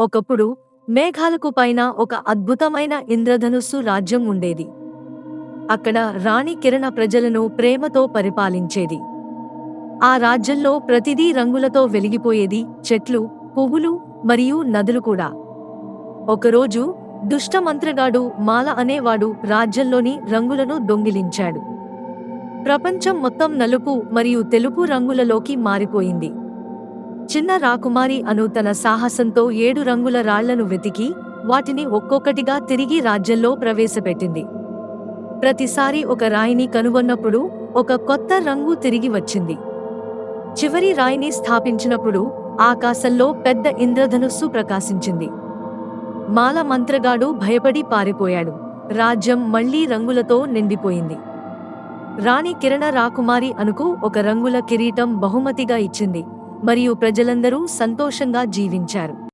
ఒకప్పుడు మేఘాలకు పైన ఒక అద్భుతమైన ఇంద్రధనుస్సు రాజ్యం ఉండేది. అక్కడ రాణి కిరణ ప్రజలను ప్రేమతో పరిపాలించేది. ఆ రాజ్యంలో ప్రతిదీ రంగులతో వెలిగిపోయేది చెట్లు పువ్వులు మరియు నదులు కూడా. ఒకరోజు దుష్ట మంత్రగాడు మాల అనేవాడు రాజ్యంలోని రంగులను దొంగిలించాడు. ప్రపంచం మొత్తం నలుపు మరియు తెలుపు రంగులలోకి మారిపోయింది. చిన్న రాకుమారి అను తన సాహసంతో ఏడు రంగుల రాళ్ళను వెతికి వాటిని ఒక్కొక్కటిగా తిరిగి రాజ్యంలో ప్రవేశపెట్టింది. ప్రతిసారి ఒక రాయిని కనుగొన్నప్పుడు ఒక కొత్త రంగు తిరిగి వచ్చింది. చివరి రాయిని స్థాపించినప్పుడు ఆకాశంలో పెద్ద ఇంద్రధనుస్సు ప్రకాశించింది. మాల మంత్రగాడు భయపడి పారిపోయాడు. రాజ్యం మళ్ళీ రంగులతో నిండిపోయింది. రాణి కిరణ రాకుమారి అనుకు ఒక రంగుల కిరీటం బహుమతిగా ఇచ్చింది. మరియు ప్రజలందరూ సంతోషంగా జీవించారు.